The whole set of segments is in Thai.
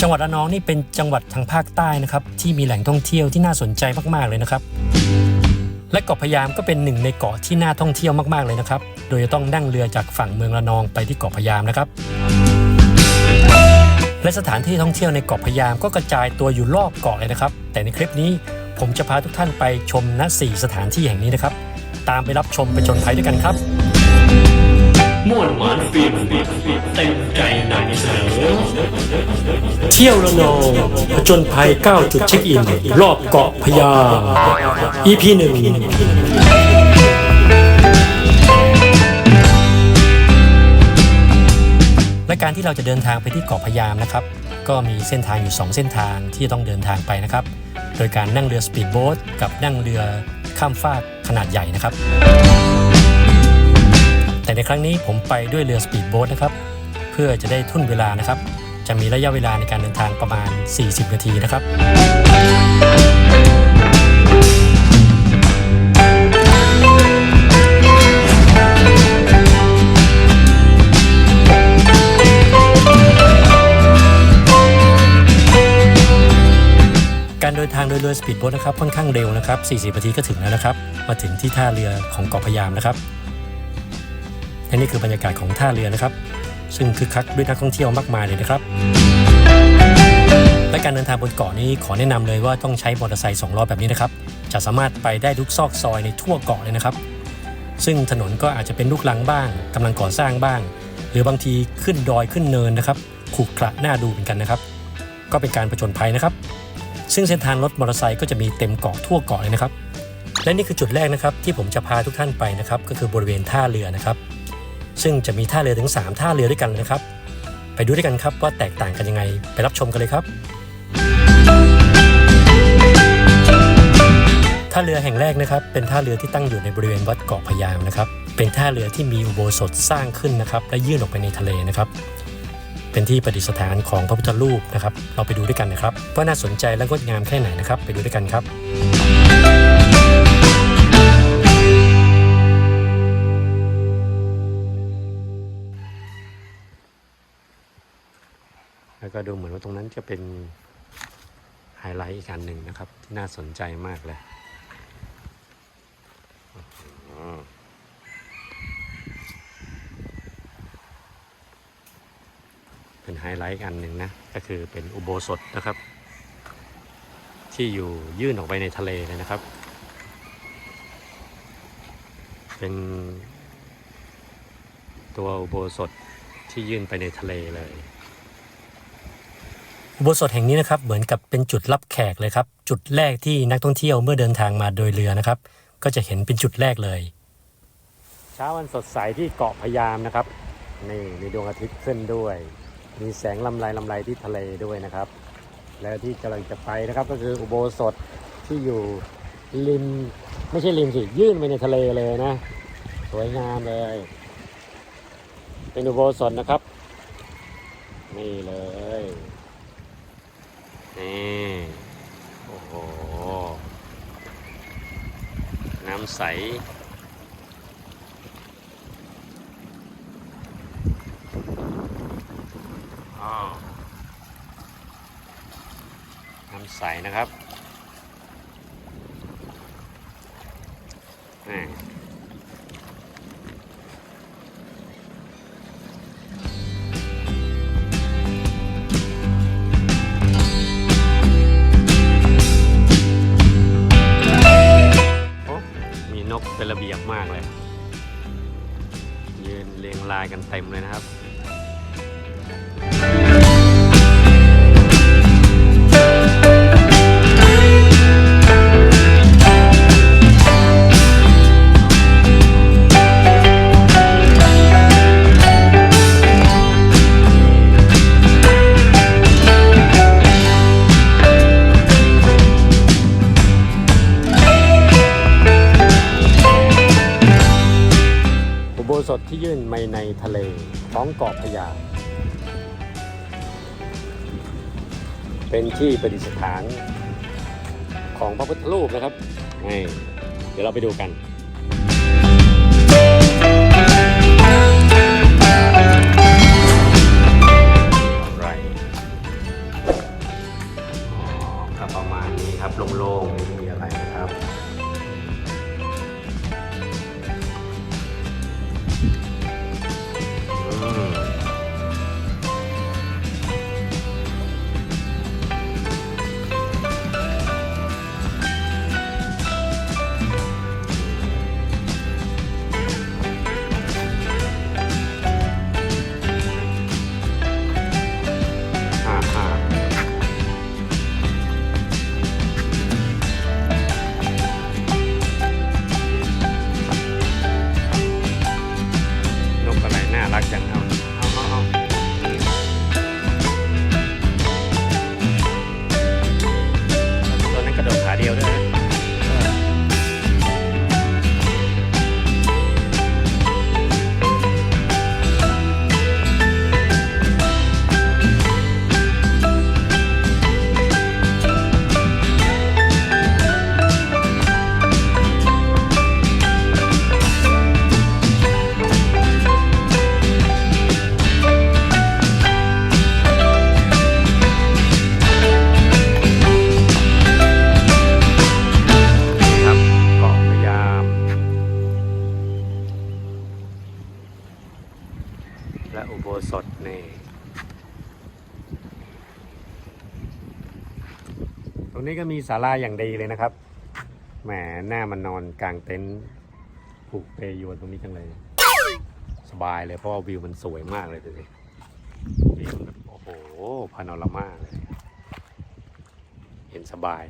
จังหวัดระนองนี่เป็นจังหวัดทางภาคใต้นะครับที่มีแหล่งท่องเที่ยวที่น่าสนใจมากๆเลยนะครับและเกาะพยามก็เป็นหนึ่งในเกาะที่น่าท่องเที่ยวมากๆเลยนะครับ โดยจะต้องนั่งเรือจากฝั่งเมืองระนองไปที่เกาะพยามนะครับ และสถานที่ท่องเที่ยวในเกาะพยามก็กระจายตัวอยู่รอบเกาะเลยนะครับ แต่ในคลิปนี้ผมจะพาทุกท่านไปชมณสี่สถานที่แห่งนี้นะครับ ตามไปรับชมไปชนภัยด้วยกันครับ ม่วนหวานฟินเต็มใจนเสนอเที่ยวระนองผจญภัย 9 จุดเช็คอิน รอบเกาะพะยา EP 1และการที่เราจะเดินทางไปที่เกาะพยามนะครับ ก็มีเส้นทางอยู่ 2 เส้นทางที่ต้องเดินทางไปนะครับ โดยการนั่งเรือสปีดโบ๊ทกับนั่งเรือข้ามฟากขนาดใหญ่นะครับ แต่ในครั้งนี้ผมไปด้วยเรือสปีดโบ๊ทนะครับ เพื่อจะได้ทุ่นเวลานะครับ จะมีระยะเวลาในการเดินทางประมาณ 40 นาทีนะครับการเดินทางโดยเรือสปีดโบ๊ทนะครับค่อนข้างเร็วนะครับ 40 นาทีก็ถึงแล้วนะครับ มาถึงที่ท่าเรือของเกาะพยามนะครับ และนี่คือบรรยากาศของท่าเรือนะครับ ซึ่งคึกคักด้วยนักท่องเที่ยวมากมายเลยนะครับ และการเดินทางบนเกาะนี้ขอแนะนำเลยว่าต้องใช้มอเตอร์ไซค์สองล้อแบบนี้นะครับจะสามารถไปได้ทุกซอกซอยในทั่วเกาะเลยนะครับ ซึ่งถนนก็อาจจะเป็นลูกลังบ้างกำลังก่อสร้างบ้าง หรือบางทีขึ้นดอยขึ้นเนินนะครับขรุขระน่าดูเหมือนกันนะครับ ก็เป็นการผจญภัยนะครับ ซึ่งเส้นทางรถมอเตอร์ไซค์ก็จะมีเต็มเกาะทั่วเกาะเลยนะครับ และนี่คือจุดแรกนะครับที่ผมจะพาทุกท่านไปนะครับ ก็คือบริเวณท่าเรือนะครับ ซึ่งจะมีท่าเรือถึง 3 ท่าเรือด้วยกันนะครับ ไปดูด้วยกันครับว่าแตกต่างกันยังไง ไปรับชมกันเลยครับ ท่าเรือแห่งแรกนะครับ เป็นท่าเรือที่ตั้งอยู่ในบริเวณวัดเกาะพยามนะครับ เป็นท่าเรือที่มีอุโบสถสร้างขึ้นนะครับ และยื่นออกไปในทะเลนะครับเป็นที่ประดิษฐานของพระพุทธรูปนะครับ เราไปดูด้วยกันนะครับว่าน่าสนใจและงดงามแค่ไหนนะครับ ไปดูด้วยกันครับ แล้วก็ดูเหมือนว่าตรงนั้นจะเป็นไฮไลท์อีกอันหนึ่งนะครับ ที่น่าสนใจมากเลยเป็นไฮไลท์อีกอันหนึ่งนะ ก็คือเป็นอุโบสถนะครับ ที่อยู่ยื่นออกไปในทะเลเลยนะครับ เป็นตัวอุโบสถที่ยื่นไปในทะเลเลย อุโบสถแห่งนี้นะครับเหมือนกับเป็นจุดรับแขกเลยครับ จุดแรกที่นักท่องเที่ยวเมื่อเดินทางมาโดยเรือนะครับ ก็จะเห็นเป็นจุดแรกเลย เช้าวันสดใสที่เกาะพยามนะครับนี่มีดวงอาทิตย์ขึ้นด้วย มีแสงลำไรลำไรที่ทะเลด้วยนะครับ แล้วที่กำลังจะไปนะครับก็คืออุโบสถที่อยู่ริมไม่ใช่ริมสิยื่นไปในทะเลเลยนะ สวยงามเลย เป็นอุโบสถนะครับนี่เลย นี่ โอ้โห น้ำใส น้ำใสนะครับ รียงรายกันเต็มเลยนะครับ เป็นที่ประดิษฐานของพระพุทธรูปนะครับนี่เดี๋ยวเราไปดูกัน นี้ก็มีศาลาอย่างดีเลยนะครับ แหมหน้ามันนอนกลางเต็นท์ผูกเปยวนตรงนี้จังเลย สบายเลยเพราะวิวมันสวยมากเลยดูสิวิวแบบโอ้โหพานอรามาเลย เห็นสบาย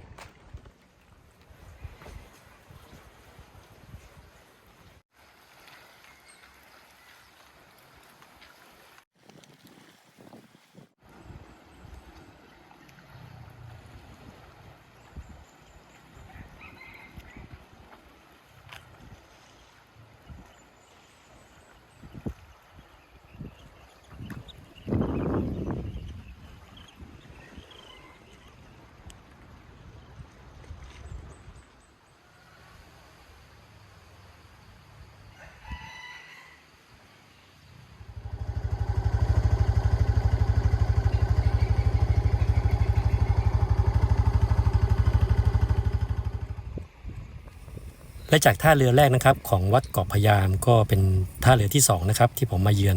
และจากท่าเรือแรกนะครับ ของวัดเกาะพยามก็เป็นท่าเรือที่สองนะครับที่ผมมาเยือน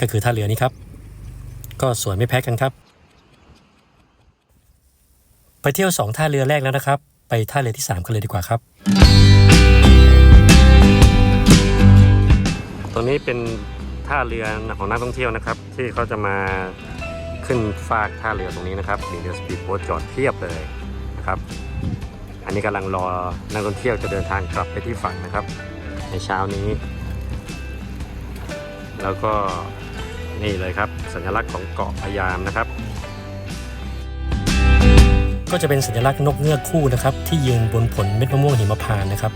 ก็คือท่าเรือนี้ครับ ก็สวยไม่แพ้กันครับ ไปเที่ยวสองท่าเรือแรกแล้วนะครับ ไปท่าเรือที่สามกันเลยดีกว่าครับ ตรงนี้เป็นท่าเรือของนักท่องเที่ยวนะครับ ที่เขาจะมาขึ้นฟากท่าเรือตรงนี้นะครับมีเรือสปีดโบ๊ทจอดเทียบเลยนะครับ นนี้กำลังรอนักท่องเที่ยวจะเดินทางกลับไปที่ฝั่งนะครับ ในเช้านี้ แล้วก็นี่เลยครับ สัญลักษณ์ของเกาะพยามนะครับ ก็จะเป็นสัญลักษณ์นกเงือกคู่นะครับ ที่ยืนบนผลเม็ดมะม่วงหิมพานต์นะครับ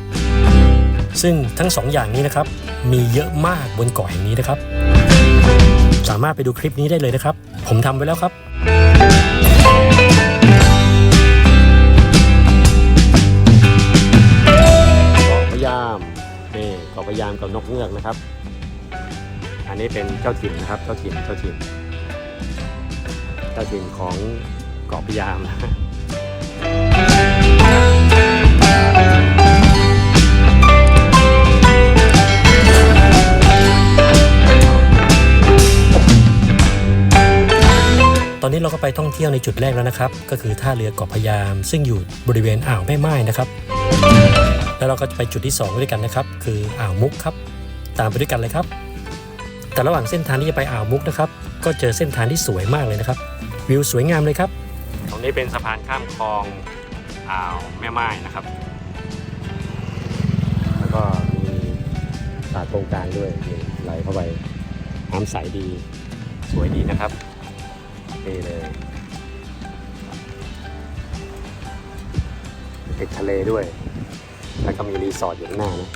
ซึ่งทั้งสองอย่างนี้นะครับ มีเยอะมากบนเกาะแห่งนี้นะครับ สามารถไปดูคลิปนี้ได้เลยนะครับ ผมทำไว้แล้วครับ พะยามกับนกเงือกนะครับ อันนี้เป็นเจ้าถิ่นนะครับ เจ้าถิ่นเจ้าถิ่นเจ้าถิ่นของเกาะพยามนะตอนนี้เราก็ไปท่องเที่ยวในจุดแรกแล้วนะครับ ก็คือท่าเรือเกาะพยาม ซึ่งอยู่บริเวณอ่าวแม่ไม้นะครับ แล้วเราก็จะไปจุดที่2ด้วยกันนะครับ คืออ่าวมุกครับ ตามไปด้วยกันเลยครับ แต่ระหว่างเส้นทางที่จะไปอ่าวมุกนะครับ ก็เจอเส้นทางที่สวยมากเลยนะครับ วิวสวยงามเลยครับ ตรงนี้เป็นสะพานข้ามคลองอ่าวแม่ไม้นะครับ แล้วก็มีสาดตรงกลางด้วยไหลเข้าไปน้ำใสดีสวยดีนะครับนี่เลยติดทะเลด้วย แล้วก็มีรีสอร์ทอยู่ข้างหน้านะ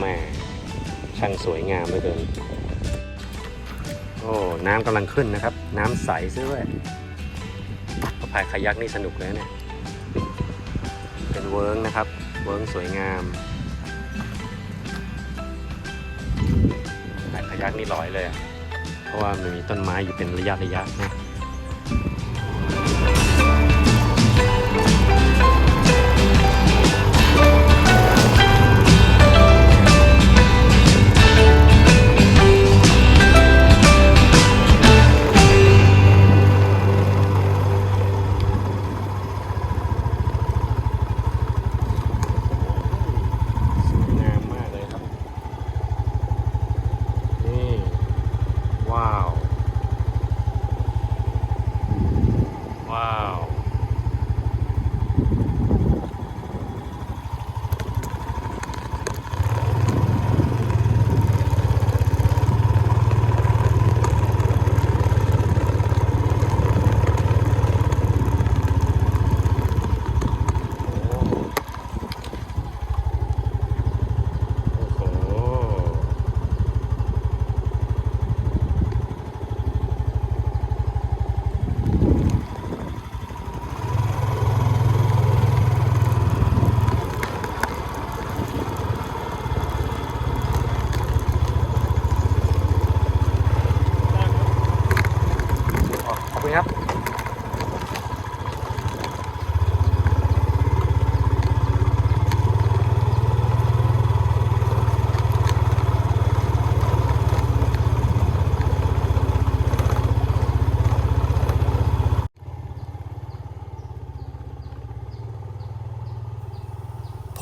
แม่ช่างสวยงามเหลือเกินโอ้น้ำกำลังขึ้นนะครับ น้ำใสซะด้วยพายคายักนี่สนุกเลยเนี่ย เป็นเวิร์กนะครับ เวิร์กสวยงามพายคายักนี่ลอยเลยอะเพราะว่ามันมีต้นไม้อยู่เป็นระยะระยะนะ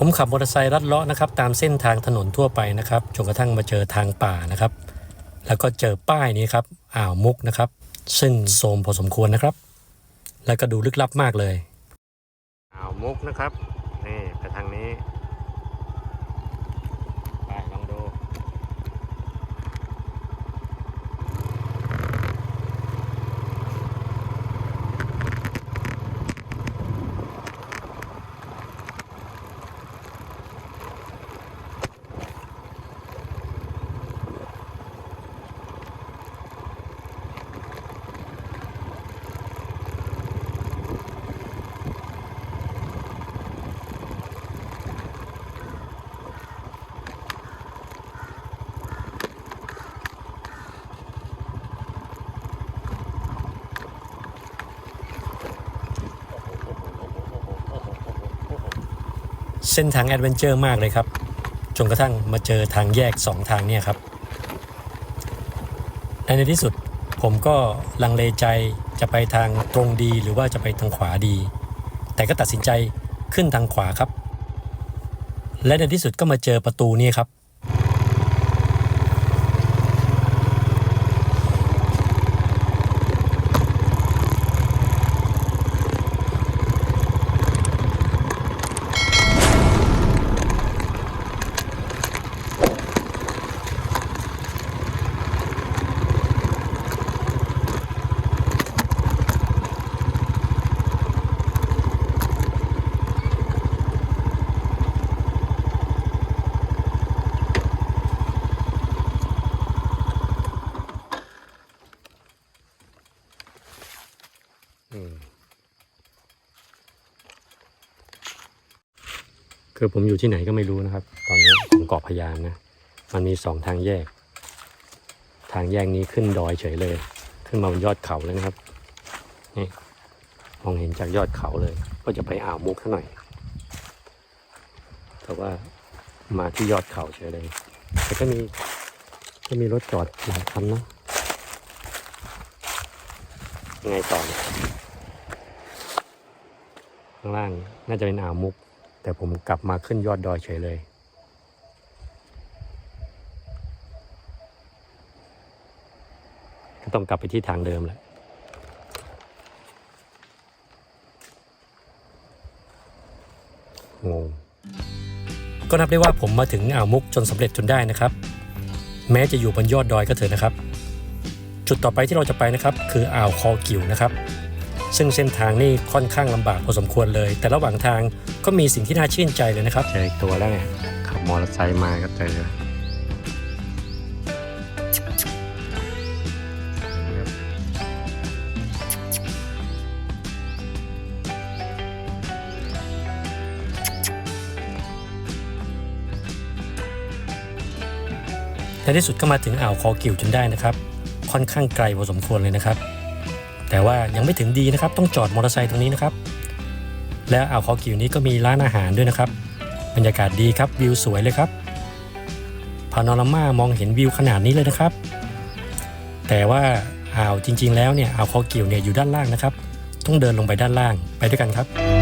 ผมขับมอเตอร์ไซค์ลัดเลาะนะครับตามเส้นทางถนนทั่วไปนะครับจนกระทั่งมาเจอทางป่านะครับ แล้วก็เจอป้ายนี้ครับอ่าวมุกนะครับ ซึ่งโทมพอสมควรนะครับ แล้วก็ดูลึกลับมากเลยอ่าวมุกนะครับนี่ไปทางนี้ เส้นทางแอดเวนเจอร์มากเลยครับ จนกระทั่งมาเจอทางแยก 2 ทางเนี่ยครับในที่สุดผมก็ลังเลใจจะไปทางตรงดีหรือว่าจะไปทางขวาดี แต่ก็ตัดสินใจขึ้นทางขวาครับ และในที่สุดก็มาเจอประตูนี้ครับ คือผมอยู่ที่ไหนก็ไม่รู้นะครับ ตอนนี้ผมเกาะพยานนะ มันมีสองทางแยก ทางแยกนี้ขึ้นดอยเฉยเลย ขึ้นมาบนยอดเขาเลยนะครับ นี่มองเห็นจากยอดเขาเลย ก็จะไปอ่าวมุกซะหน่อย แต่ว่ามาที่ยอดเขาเฉยเลย แต่ก็มีก็มีรถจอดหลายคันนะไงต่อข้างล่างน่าจะเป็นอ่าวมุก แต่ผมกลับมาขึ้นยอดดอยเฉยเลย ก็ต้องกลับไปที่ทางเดิมแหละงงก็นับได้ว่าผมมาถึงอ่าวมุกจนสำเร็จจนได้นะครับ แม้จะอยู่บนยอดดอยก็เถอะนะครับ จุดต่อไปที่เราจะไปนะครับ คืออ่าวคอกิวนะครับ ซึ่งเส้นทางนี่ค่อนข้างลำบากพอสมควรเลย แต่ระหว่างทางก็มีสิ่งที่น่าชื่นใจเลยนะครับ เจออีกตัวแล้วไงขับมอเตอร์ไซค์มาก็เจอในที่สุดก็มาถึงอ่าวคอกิวจนได้นะครับ ค่อนข้างไกลพอสมควรเลยนะครับ แต่ว่ายังไม่ถึงดีนะครับ ต้องจอดมอเตอร์ไซค์ตรงนี้นะครับ แล้วอ่าวคอกิวนี้ก็มีร้านอาหารด้วยนะครับ บรรยากาศดีครับวิวสวยเลยครับพานอรามามองเห็นวิวขนาดนี้เลยนะครับ แต่ว่าอ่าวจริง ๆ แล้วเนี่ยอ่าวคอกิวเนี่ยอยู่ด้านล่างนะครับ ต้องเดินลงไปด้านล่างไปด้วยกันครับ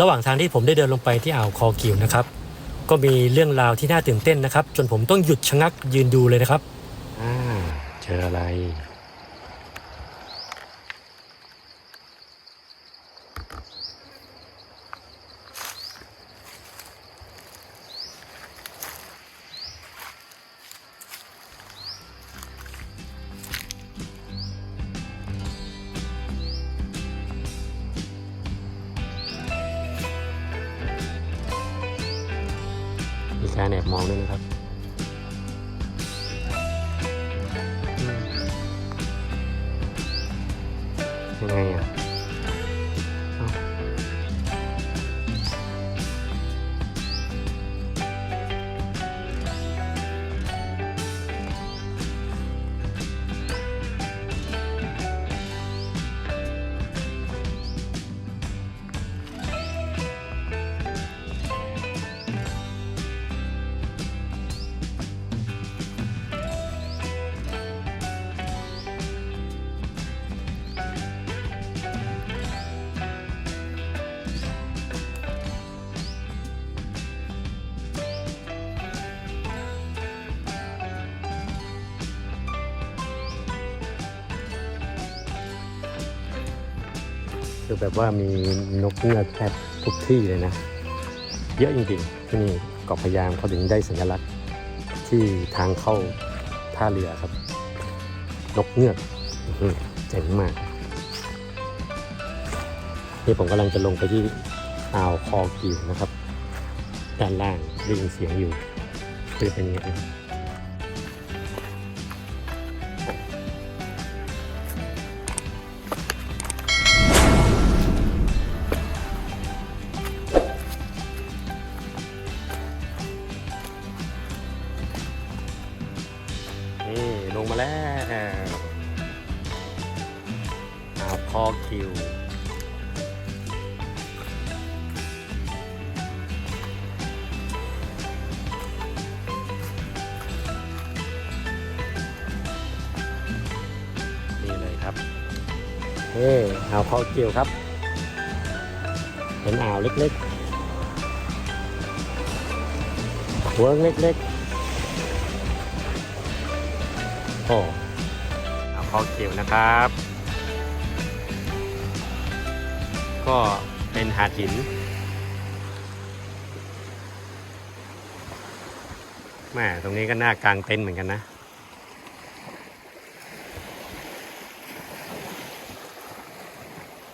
ระหว่างทางที่ผมได้เดินลงไปที่อ่าวคอกิวนะครับ ก็มีเรื่องราวที่น่าตื่นเต้นนะครับ จนผมต้องหยุดชะงักยืนดูเลยนะครับ อ่าเจออะไร ยังไคือแบบว่ามีนกเงือกแทบทุกที่เลยนะ เยอะจริงๆ ที่นี่เกาะพยามเขาถึงได้สัญลักษณ์ที่ทางเข้าท่าเรือครับ นกเงือกเจ๋งมาก นี่ผมกำลังจะลงไปที่อ่าวคอกิวนะครับ ด้านล่างได้ยินเสียงอยู่คือเป็นยังไง ลงมาแล้วอ่าวคอกิวนี่เลยครับเฮ้อ่าวคอเกี่ยวครับ เป็นอ่าวเล็กๆหัวเล็กๆ โอ้อ่าคอเกี่ยวนะครับ ก็เป็นหาดหินแม่ตรงนี้ก็น่ากางเต็นท์เหมือนกันนะ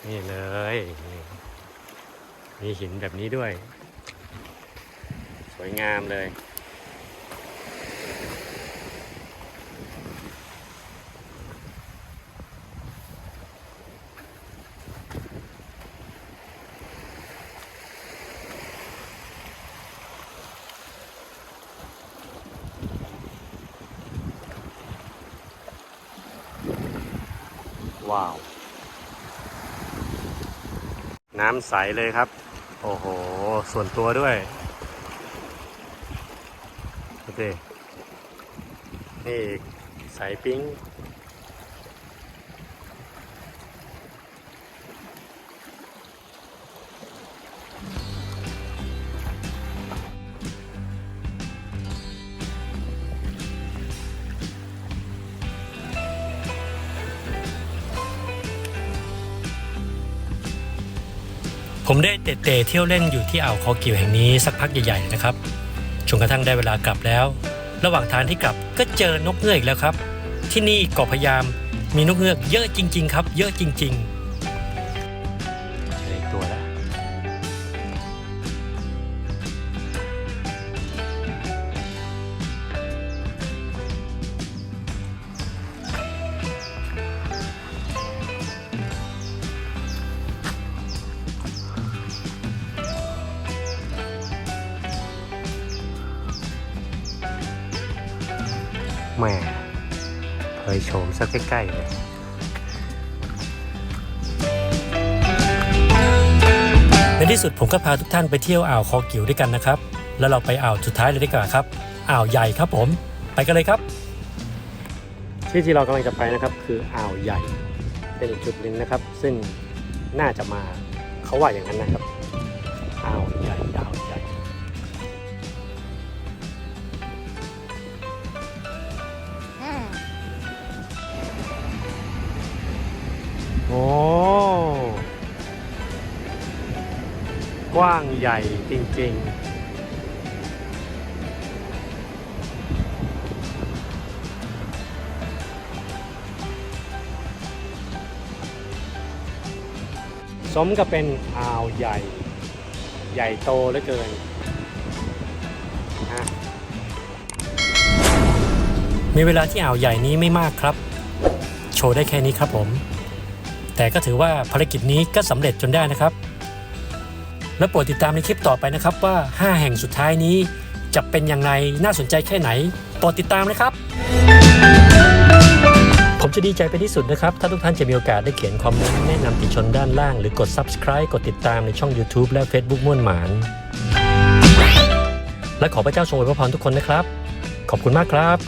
นี่เลย มีหินแบบนี้ด้วย สวยงามเลย ว้าว น้ำใสเลยครับ โอ้โห ส่วนตัวด้วยดูดินี่ใสปิ้ง ผมได้เตะเที่ยวเล่นอยู่ที่อ่าวคอกิวแห่งนี้สักพักใหญ่ๆนะครับจนกระทั่งได้เวลากลับแล้ว ระหว่างทางที่กลับก็เจอนกเงือกแล้วครับ ที่นี่เกาะพยามมีนกเงือกเยอะจริง ๆ ครับ เยอะจริง ๆ ใกล้เลยในที่สุดผมก็พาทุกท่านไปเที่ยวอ่าวคอกิวด้วยกันนะครับ แล้วเราไปอ่าวสุดท้ายเลยดีกว่าครับ อ่าวใหญ่ครับผม ไปกันเลยครับ ที่ที่เรากำลังจะไปนะครับ คืออ่าวใหญ่เป็นอีกจุดหนึ่งนะครับ ซึ่งน่าจะมาเขาว่าอย่างนั้นนะครับ หญ่จริง ๆสมกับเป็นอ่าวใหญ่ ใหญ่โตเหลือเกินนะมีเวลาที่อ่าวใหญ่นี้ไม่มากครับ โชว์ได้แค่นี้ครับผม แต่ก็ถือว่าภารกิจนี้ก็สำเร็จจนได้นะครับ และโปรดติดตามในคลิปต่อไปนะครับว่า 5 แห่งสุดท้ายนี้ จะเป็นอย่างไรน่าสนใจแค่ไหน โปรดติดตามนะครับ ผมจะดีใจเป็นที่สุดนะครับ ถ้าทุกท่านจะมีโอกาสได้เขียนคอมเมนต์แนะนำติชนด้านล่างหรือกด subscribe กดติดตามในช่อง YouTube และ Facebook ม่วนหมาน และขอพระเจ้าทรงอวยพรทุกคนนะครับ ขอบคุณมากครับ